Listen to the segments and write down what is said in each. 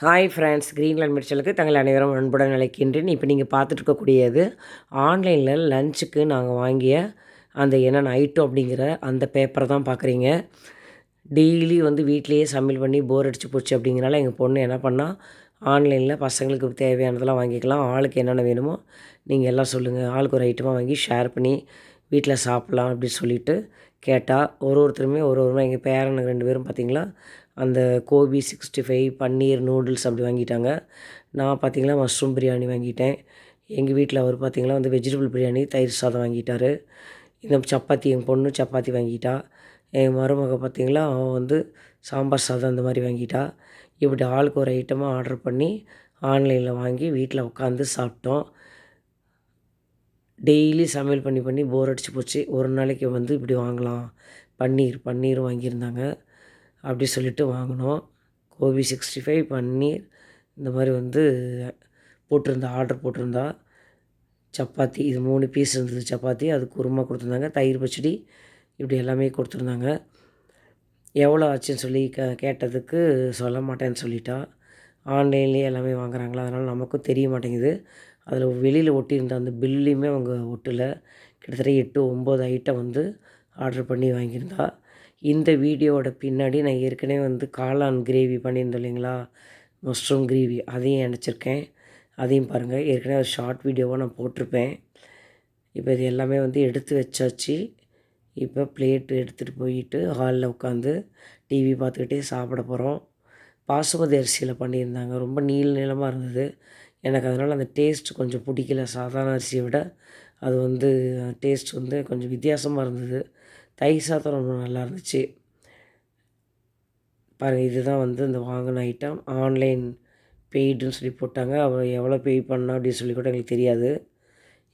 Hi friends Greenland மிர்ச்சலுக்கு தங்கள் அனைவரும் அன்புடன் அழைக்கின்றேன். இப்போ நீங்கள் பார்த்துட்டு இருக்கக்கூடியது ஆன்லைனில் லஞ்சுக்கு நாங்கள் வாங்கிய அந்த என்னென்ன ஐட்டம் அப்படிங்கிற அந்த பேப்பரை தான் பார்க்குறீங்க. டெய்லி வந்து வீட்லேயே சமையல் பண்ணி போர் அடிச்சு போச்சு அப்படிங்கிறனால எங்கள் பொண்ணு என்ன பண்ணால் ஆன்லைனில் பசங்களுக்கு தேவையானதெல்லாம் வாங்கிக்கலாம் ஆளுக்கு என்னென்ன வேணுமோ நீங்கள் எல்லாம் சொல்லுங்கள் ஆளுக்கு ஒரு ஐட்டமாக வாங்கி ஷேர் பண்ணி வீட்டில் சாப்பிட்லாம் அப்படின்னு சொல்லிட்டு கேட்டால் ஒரு ஒருத்தருமே ஒரு ஒருமே எங்கள் பேரனுக்கு ரெண்டு பேரும் பார்த்திங்களா அந்த gobi sixty five paneer noodles அப்படி வாங்கிட்டாங்க. நான் பார்த்திங்கன்னா மஷ்ரூம் பிரியாணி வாங்கிட்டேன். எங்கள் வீட்டில் அவர் பார்த்திங்கன்னா வந்து வெஜிடபிள் பிரியாணி தயிர் சாதம் வாங்கிட்டார். இந்த சப்பாத்தி எங்கள் பொண்ணு சப்பாத்தி வாங்கிட்டா. என் மருமக பார்த்திங்களா அவன் வந்து சாம்பார் சாதம் அந்த மாதிரி வாங்கிட்டா. இப்படி ஆளுக்கு ஒரு ஐட்டமாக ஆர்டர் பண்ணி ஆன்லைனில் வாங்கி வீட்டில் உட்காந்து சாப்பிட்டோம். டெய்லி சமையல் பண்ணி பண்ணி போர் அடிச்சு போச்சு. ஒரு நாளைக்கு வந்து இப்படி வாங்கலாம். பன்னீர் பன்னீர் வாங்கியிருந்தாங்க. அப்படி சொல்லிட்டு வாங்கினோம். Gobi sixty five paneer. இந்த மாதிரி வந்து போட்டிருந்தா ஆர்டர் போட்டிருந்தா. சப்பாத்தி இது மூணு பீஸ் இருந்தது சப்பாத்தி. அது குருமா கொடுத்துருந்தாங்க. தயிர் பச்சடி இப்படி எல்லாமே கொடுத்துருந்தாங்க. எவ்வளோ ஆச்சுன்னு சொல்லி க கேட்டதுக்கு சொல்ல மாட்டேன்னு சொல்லிட்டா. ஆன்லைன்லேயே எல்லாமே வாங்குறாங்களா? அதனால் நமக்கும் தெரிய மாட்டேங்குது. அதில் வெளியில் ஒட்டியிருந்த அந்த பில்லையுமே அவங்க ஒட்டலை. கிட்டத்தட்ட எட்டு ஒம்பது ஐட்டம் வந்து ஆர்டர் பண்ணி வாங்கியிருந்தா. இந்த வீடியோவோட பின்னாடி நான் ஏற்கனவே வந்து காளான் கிரேவி பண்ணியிருந்தோம் இல்லைங்களா? Mushroom gravy. அதையும் இணைச்சிருக்கேன் அதையும் பாருங்கள் ஏற்கனவே ஒரு ஷார்ட் வீடியோவாக நான் போட்டிருப்பேன். இப்போ இது எல்லாமே வந்து எடுத்து வச்சாச்சு. இப்போ பிளேட்டு எடுத்துகிட்டு போயிட்டு ஹாலில் உட்காந்து டிவி பார்த்துக்கிட்டே சாப்பிட போகிறோம் பாசுமதி அரிசியில் பண்ணியிருந்தாங்க. ரொம்ப நீள் நீளமாக இருந்தது. எனக்கு அதனால் அந்த டேஸ்ட் கொஞ்சம் பிடிக்கல. சாதாரண அரிசியை விட. அது வந்து டேஸ்ட் வந்து கொஞ்சம் வித்தியாசமாக இருந்தது. தயிர் சாதம் ரொம்ப நல்லா இருந்துச்சு பாருங்கள் இதுதான் வந்து இந்த வாங்கின ஐட்டம் ஆன்லைன் பெய்டுன்னு சொல்லி போட்டாங்க. அவள் எவ்வளோ பே பண்ணா அப்படின்னு சொல்லி கூட எங்களுக்கு தெரியாது.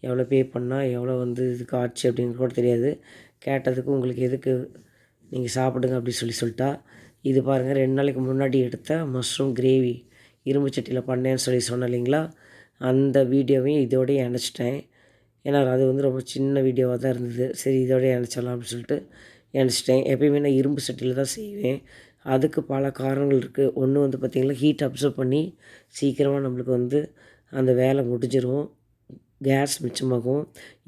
எவ்வளோ பே பண்ணால் எவ்வளோ வந்து இதுக்கு ஆச்சு அப்படின்னு கூட தெரியாது. கேட்டதுக்கு உங்களுக்கு எதுக்கு நீங்கள் சாப்பிடுங்க அப்படின்னு சொல்லி சொல்லிட்டா. இது பாருங்கள் ரெண்டு நாளைக்கு முன்னாடி எடுத்த மஷ்ரூம் கிரேவி இரும்பு சட்டியில் பண்ணேன்னு சொல்லி சொன்னேன் இல்லைங்களா? அந்த வீடியோவையும் இதோடய இணைச்சிட்டேன் ஏன்னா அது வந்து ரொம்ப சின்ன வீடியோவாக தான் இருந்தது. சரி இதோடய இணைச்சிடலாம் அப்படின்னு சொல்லிட்டு இணைச்சிட்டேன் எப்பயுமே நான் இரும்பு சட்டியில் தான் செய்வேன். அதுக்கு பல காரணங்கள் இருக்குது ஒன்று வந்து பார்த்திங்கன்னா ஹீட் அப்சர்வ் பண்ணி சீக்கிரமாக நம்மளுக்கு வந்து அந்த வேலை முடிஞ்சிடும் கேஸ் மிச்சமாகும்.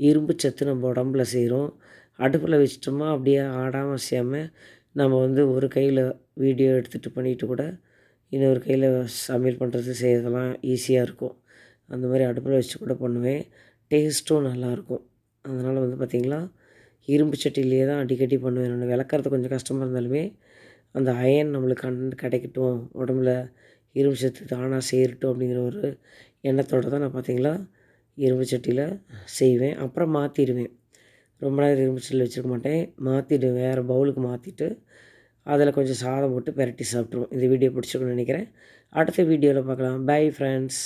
இரும்பு சத்து நம்ம உடம்புல செய்கிறோம் அடுப்பில் வச்சிட்டோமா அப்படியே ஆடாமல் செய்யாமல் நம்ம வந்து ஒரு கையில் வீடியோ எடுத்துகிட்டு பண்ணிவிட்டு கூட இன்னொரு கையில் சமையல் பண்ணுறது செய்யறதெல்லாம் ஈஸியாக இருக்கும். அந்த மாதிரி அடுப்பில் வச்சு கூட பண்ணுவேன். டேஸ்ட்டும் நல்லாயிருக்கும். அதனால் வந்து பார்த்திங்களா இரும்பு சட்டிலேயே தான் அடிக்கடி பண்ணுவேன். நான் விளக்கறது கொஞ்சம் கஷ்டமாக இருந்தாலுமே அந்த அயன் நம்மளுக்கு கண் கிடைக்கட்டும். உடம்புல இரும்பு சத்து தானாக சேரட்டும் அப்படிங்கிற ஒரு எண்ணத்தோடு தான் நான் பார்த்திங்களா இரும்பு சட்டியில் செய்வேன். அப்புறம் மாற்றிடுவேன் ரொம்ப நேரம் இரும்பு சட்டியில் வச்சுருக்க மாட்டேன். மாற்றிடுவேன் வேறு பவுலுக்கு மாற்றிட்டு அதில் கொஞ்சம் சாதம் போட்டு பெரட்டி சாப்பிட்ருவோம் இந்த வீடியோ பிடிச்சிருக்குன்னு நினைக்கிறேன். அடுத்த வீடியோவில் பார்க்கலாம். Bye friends